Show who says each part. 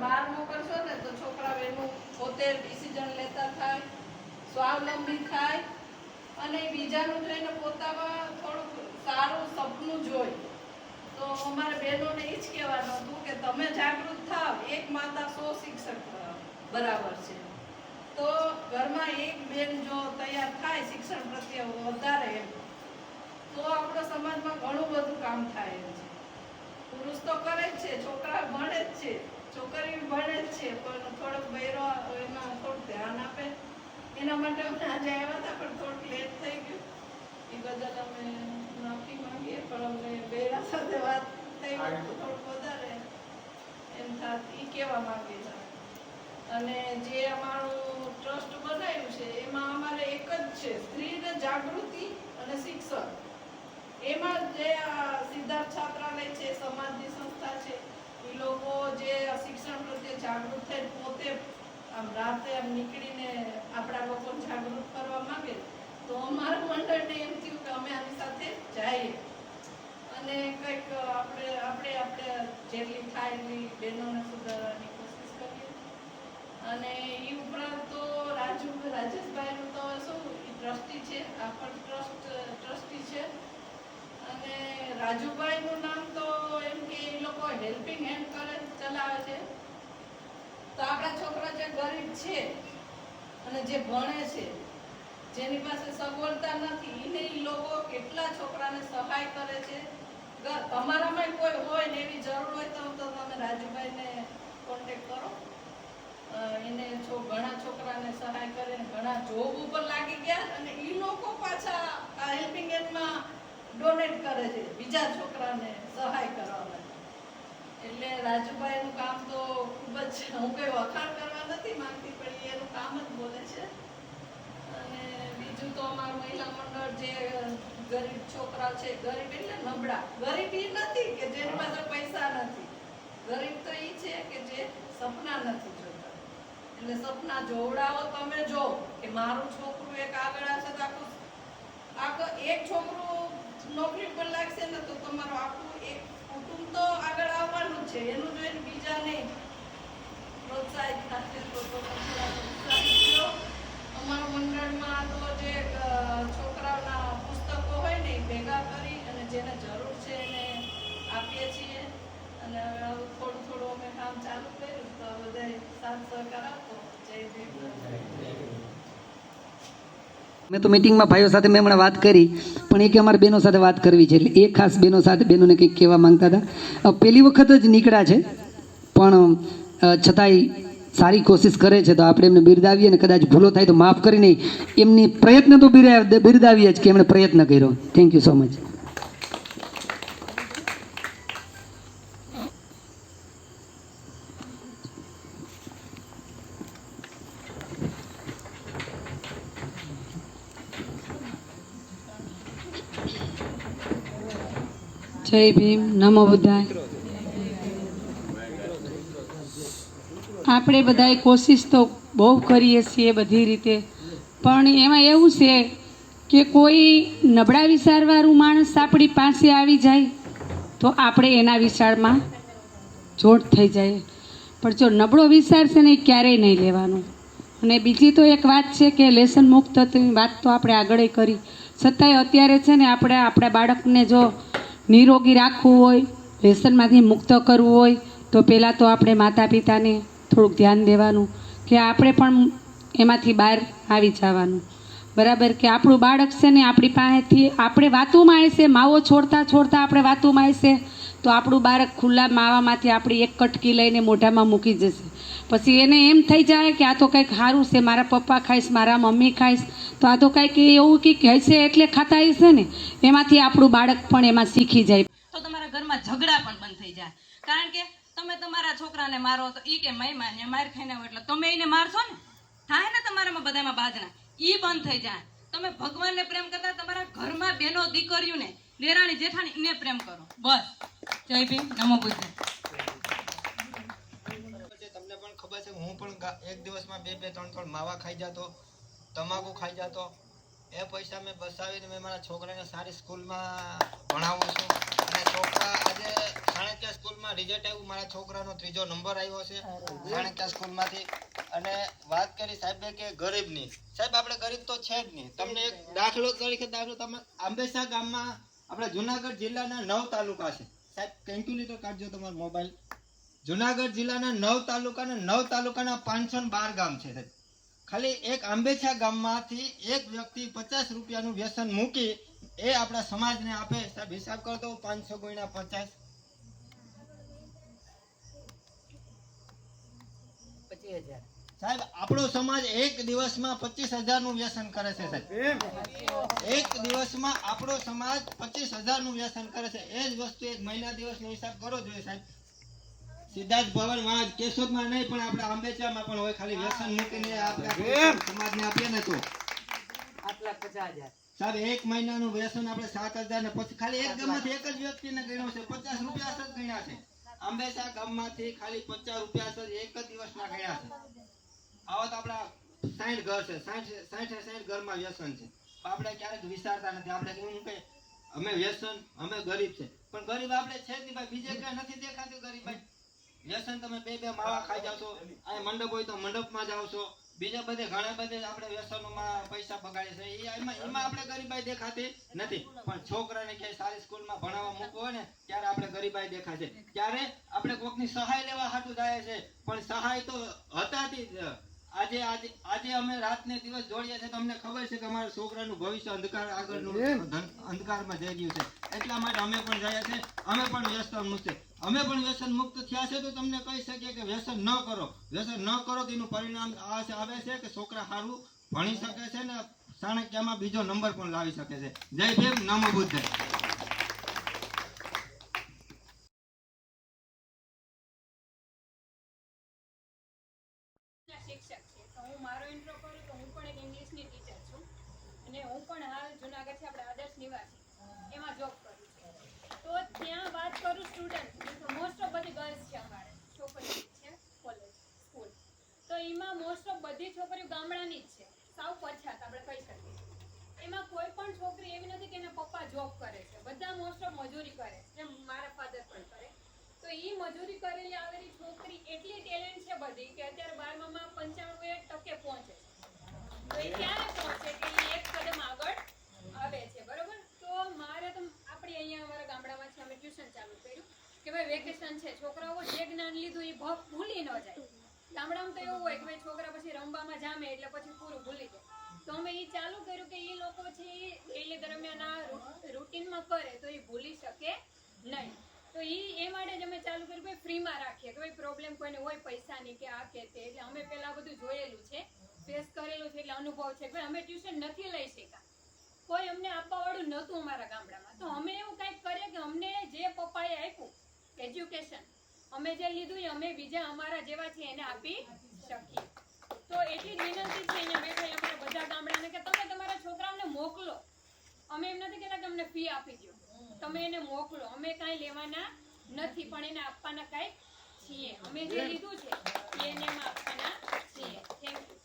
Speaker 1: બહાર મોકલશો ને તો છોકરા એનું પોતે ડિસિઝન લેતા થાય, સ્વાવલંબી થાય અને બીજાનું જોઈને પોતામાં થોડુંક સારું સપનું જોઈ તો અમારે બહેનોને એ જ કહેવાનું હતું કે તમે જાગૃત થાવ, એક માતા સો શિક્ષક બરાબર છે. તો ઘરમાં એક બેન જો તૈયાર થાય, શિક્ષણ પ્રત્યે વધારે એમ, તો આપણા સમાજમાં ઘણું બધું કામ થાય એમ છે. પુરુષ તો કરે જ છે, છોકરા ભણે જ છે. છોકરી ભણે છે, પણ થોડોક બૈરો એમાં થોડુંક ધ્યાન આપે. એના માટે અમે આજે આવ્યા હતા, પણ થોડુંક લેટ થઈ ગયું. એ બદલ અમે માફી માંગીએ, પણ અમને બૈરા સાથે વાત થઈ થોડુંક વધારે એમ થાત એ કહેવા માંગીએ છીએ. અને જે અમારું ટ્રસ્ટ બનાવ્યું છે, એમાં અમારે એક જ છે, સ્ત્રીને જાગૃતિ અને શિક્ષણ. એમાં જે સિદ્ધાર્થ છાત્રાલય છે સમાજની સંસ્થા છે લોકો જે શિક્ષણ પ્રત્યે જાગૃત થઈને પોતે રાતે આમ નીકળીને આપણા લોકોને જાગૃત કરવા માંગે, તો અમારું મંડળને એમ થયું કે અમે આની સાથે જઈએ. અને કંઈક આપણે આપણે આપણે જેટલી થાય એટલી બહેનોને સુધારવાની કોશિશ કરીએ. અને એ ઉપરાંત તો રાજુ, રાજેશભાઈનું તો શું ટ્રસ્ટી છે, આ પણ ટ્રસ્ટ, ટ્રસ્ટી છે. અને રાજુભાઈનું નામ તો એમ કે એ લોકો હેલ્પિંગ હેન્ડ કરે, ચલાવે છે. તો આપણા છોકરા જે ગરીબ છે અને જે ભણે છે, જેની પાસે સગવડતા નથી એને એ લોકો કેટલા છોકરાને સહાય કરે છે? તમારામાં કોઈ હોય ને એવી જરૂર હોય તો તમે રાજુભાઈને કોન્ટેક કરો. એને જો ઘણા છોકરાને સહાય કરે ઘણા જોબ ઉપર લાગી ગયા અને ઈ લોકો પાછા આ હેલ્પિંગ હેન્ડમાં ડોનેટ કરે છે, બીજા છોકરાને સહાય કરવા માટે. એટલે રાજુભાઈનું કામ તો ખૂબ જ, હું કઈ વખાણ કરવા નથી માંગતી, પણ એનું કામ જ બોલે છે. અને બીજું તો અમારું મહિલા મંડળ જે ગરીબ છોકરા છે, ગરીબ એટલે નબળા. ગરીબ નથી કે જેની પાસે પૈસા નથી. ગરીબ તો એ છે કે જે સપના નથી જોતા. એટલે સપના જોવડાવો તમે જો કે મારું છોકરું એક આગળ હશે તો આખું આખું એક છોકરું નોકરી પર લાગશે ને તો તમારું આખું એક કુટુંબ તો આગળ આવવાનું છે. એનું જોઈને બીજા નહીં પ્રોત્સાહિત થશે તો તો પછી આ પ્રોત્સાહિત થયો. અમારા મંડળમાં તો જે અ, છોકરાઓના પુસ્તકો હોય ને એ ભેગા કરી અને જેને જરૂર છે એને આપીએ છીએ અને હવે આવું થોડું થોડું અમે કામ ચાલુ કર્યું તો બધાય સાથ સહકાર આપો જય ભીમ
Speaker 2: મેં તો મિટિંગમાં ભાઈઓ સાથે મેં હમણાં વાત કરી, પણ એક અમારે બહેનો સાથે વાત કરવી છે. એટલે એ ખાસ બહેનો સાથે બહેનોને કંઈક કહેવા માંગતા હતા. પહેલી વખત જ નીકળ્યા છે, પણ છતાંય સારી કોશિશ કરે છે. તો આપણે એમને બિરદાવીએ અને કદાચ ભૂલો થાય તો માફ કરીને એમની પ્રયત્ન તો બિરદાવ- બિરદાવીએ જ કે એમણે પ્રયત્ન કર્યો. થેન્ક યુ સો મચ
Speaker 3: જય ભીમ, નમો બુદ્ધાય. આપણે બધાએ કોશિશ તો બહુ કરીએ છીએ બધી રીતે, પણ એમાં એવું છે કે કોઈ નબળા વિચારવાળું માણસ આપણી પાસે આવી જાય, તો આપણે એના વિચારમાં જોડ થઈ જાય. પણ જો નબળો વિચાર છે ને એ ક્યારેય નહીં લેવાનો. અને બીજી તો એક વાત છે કે લેસન મુક્ત વાત તો આપણે આગળ કરી. છતાંય અત્યારે છે ને આપણે, આપણા બાળકને જો નિરોગી રાખવું હોય, વ્યસનમાંથી મુક્ત કરવું હોય, તો પહેલાં તો આપણે માતા પિતાને થોડુંક ધ્યાન દેવાનું કે આપણે પણ એમાંથી બહાર આવી જવાનું. બરાબર કે આપણું બાળક છે ને આપણી પાસેથી આપણે વાતુમાં આવશે માવો છોડતા છોડતા આપણે વાતુમાં આવશે તો આપણું બાળક ખુલ્લા માવામાંથી આપણી એક કટકી લઈને મોઢામાં મૂકી જશે. પછી એને એમ થઈ જાય કે આ તો કંઈક સારું છે, મારા પપ્પા ખાઈશ, મારા મમ્મી ખાઈશ, તો આ તો કંઈક એવું કંઈક હશે એટલે ખાતા હશે ને? એમાંથી આપણું બાળક પણ એમાં શીખી જાય.
Speaker 4: તો તમારા ઘરમાં ઝઘડા પણ બંધ થઈ જાય. કારણ કે તમે તમારા છોકરાને મારો તો એ કે મહેમાન માને માર ખાઈને આવો. એટલે તમે એને મારશો ને? થાય ને તમારામાં બધામાં બાજના એ બંધ થઈ જાય. તમે ભગવાનને પ્રેમ કરતા તમારા ઘરમાં બેનો દીકરીઓને, દેરાણી જેઠાણી, એને પ્રેમ કરો. બસ. જય ભીમ, નમો બુદ્ધ.
Speaker 5: તમને પણ ખબર છે, હું પણ એક દિવસમાં બે બે ત્રણ ત્રણ માવા ખાઈ જતો, તમાકુ ખાઈ જતો. એ પૈસા મેં બસાવીને મેં મારા છોકરાને સારી સ્કૂલમાં ભણાવું છું. અને છોકરા આજે ચાણક્ય સ્કૂલમાં રિઝલ્ટ આવ્યું. મારા છોકરાનો ત્રીજો નંબર આવ્યો છે ચાણક્ય સ્કૂલમાંથી. અને વાત કરી સાહેબે કે ગરીબની. સાહેબ, આપણે ગરીબ તો છે જ નહીં. તમને એક દાખલો તરીકે દાખલો તમે આંબેસા ગામમાં, આપણા જુનાગઢ જિલ્લાના નવ તાલુકા છે. સાહેબ કેલ્ક્યુલેટર કાઢજો તમારો મોબાઈલ જુનાગઢ જિલ્લાના નવ તાલુકાના નવ તાલુકાના પાંચસો બાર ગામ છે ખાલી એક આંબેછા ગામમાંથી એક વ્યક્તિ પચાસ રૂપિયાનું વ્યસન મૂકી એ આપણા સમાજને આપે. સાહેબ, હિસાબ કરો તો પાંચસો ગુણ્યા પચાસ. સાહેબ આપણો સમાજ એક દિવસમાં પચીસ હજારનું વ્યસન કરે છે સાહેબ. એક દિવસમાં આપણો સમાજ પચીસ હજારનું વ્યસન કરે છે. એ જ વસ્તુ એક મહિના દિવસનો હિસાબ કરો જોઈએ સાહેબ. સિદ્ધાર્થ ભવનમાં કેશોદમાં નહીં પણ આપણે આંબેચામાં પણ હોય ખાલી વ્યસન મૂકીને આપણે સમાજને આપીએ ને તો. સાહેબ એક મહિનાનું વ્યસન આપણે સાત હજાર ને પછી ખાલી એક ગમત એક જ વ્યક્તિને ગણ્યો છે. પચાસ રૂપિયા જ ગણ્યા છે. આંબેસા ગામમાંથી ખાલી પચાસ રૂપિયા એક જ દિવસમાં ગણ્યા છે. આવા તો આપણા સાઠ ઘર છે. સાઠ સાઠ ઘરમાં વ્યસન છે. આપણે ક્યારેક વિચારતા નથી. આપણે એવું કે અમે વ્યસન, અમે ગરીબ છે. પણ ગરીબ આપણે છે જ ભાઈ. બીજે કઈ નથી દેખાતું ગરીબ વ્યસન તમે બે બે માવા ખાઈ જાવ છો. આ મંડપ હોય તો મંડપમાં જાવ છો. બીજા બધે, ઘણા બધે આપણે વ્યસનોમાં પૈસા બગાડે છે. એમાં એમાં આપણે ગરીબાઈ દેખાતી નથી. પણ છોકરાને ક્યાંય સારી સ્કૂલમાં ભણાવવા મૂકવો હોય ને, ત્યારે આપણે ગરીબાઈ દેખાશે ત્યારે આપણે કોકની સહાય લેવા હાટું જાય છે. પણ સહાય તો હતાથી જ આજે આજે આજે અમે રાત ને દિવસ જોડીએ છે તમને ખબર છે કે અમારા છોકરાનું ભવિષ્ય અંધકાર આગળનું અંધકારમાં જઈ રહ્યું છે. એટલા માટે અમે પણ રહ્યા છે અમે પણ વ્યસન મુક્ત અમે પણ વ્યસન મુક્ત થયા છે તો તમને કહી શકીએ કે વ્યસન ન કરો. વ્યસન ન કરો તેનું પરિણામ આ આવે છે કે છોકરા સારું ભણી શકે છે ને ચાણક્યમાં બીજો નંબર પણ લાવી શકે છે. જય ભીમ નમો બુદ્ધ
Speaker 6: ના શિક્ષક છે તો હું મારો ઇન્ટ્રો કરું તો હું પણ એક ઇંગ્લિશની ટીચર છું અને હું પણ હાલ જુનાગઢથી આપણે આદર્શ નિવાસી એમાં જોબ કરું છું. તો ત્યાં વાત કરું સ્ટુડન્ટ મોસ્ટ ઓફ બધી ગર્લ્સ છે અમારે, છોકરીઓ છે કોલેજ સ્કૂલ તો એમાં મોસ્ટ ઓફ બધી છોકરીઓ ગામડાની જ છે. સાવ પછાત, આપણે કહી શકીએ. એમાં કોઈ પણ છોકરી એવી નથી કે એના પપ્પા જોબ કરે છે. બધા મોસ્ટ ઓફ મજૂરી કરે છે. મારા ફાધર પણ કરે. તો એ મજૂરી કરેલી આવેલી છોકરી એટલી ટેલેન્ટ છે બધી કે અત્યારે બારમામાં પંચાણું ટકે પહોંચે છે. તો એ ક્યારે પહોંચે? કે એ એક કદમ આગળ આવે છે બરોબર તો મારે તો આપણે અહીંયા અમારા ગામડામાં છે અમે ટ્યુશન ચાલુ ભાઈ વેકેશન છે. છોકરાઓ જે જ્ઞાન લીધું એ ભૂલી ન જાય. ગામડામાં તો એવું હોય કે ભાઈ છોકરા પછી રમવામાં જામે એટલે પછી પૂરું ભૂલી જાય. તો અમે એ ચાલુ કર્યું કે એ લોકો છે એ ડેલી દરમિયાન આ રૂટીનમાં કરે તો એ ભૂલી શકે નહીં. તો એ એ માટે જ અમે ચાલુ કર્યું ભાઈ ફ્રીમાં રાખીએ. કે ભાઈ પ્રોબ્લેમ કોઈને હોય પૈસાની કે આ કે તે, એટલે અમે પહેલા બધું જોયેલું છે. ફેસ કરેલું છે એટલે અનુભવ છે ભાઈ અમે ટ્યુશન નથી લઈ શક્યા. કોઈ અમને આપવા વાળું નહોતું અમારા ગામડામાં. તો અમે એવું કંઈક કરીએ કે અમને જે પપ્પાએ આપ્યું એજ્યુકેશન અમે જે લીધું એ અમે બીજા અમારા જેવા છે એને આપી શકીએ. તો એટલી જ વિનંતી છે અહીંયા બેઠા અમારા બધા ગામડાને કે તમે તમારા છોકરાઓને મોકલો. અમે એમ નથી કહેતા કે અમને ફી આપી દો તમે એને મોકલો. અમે કાંઈ લેવાના નથી પણ એને આપવાના કાંઈક છીએ. અમે જે લીધું છે એને એમાં આપવાના છીએ. Thank you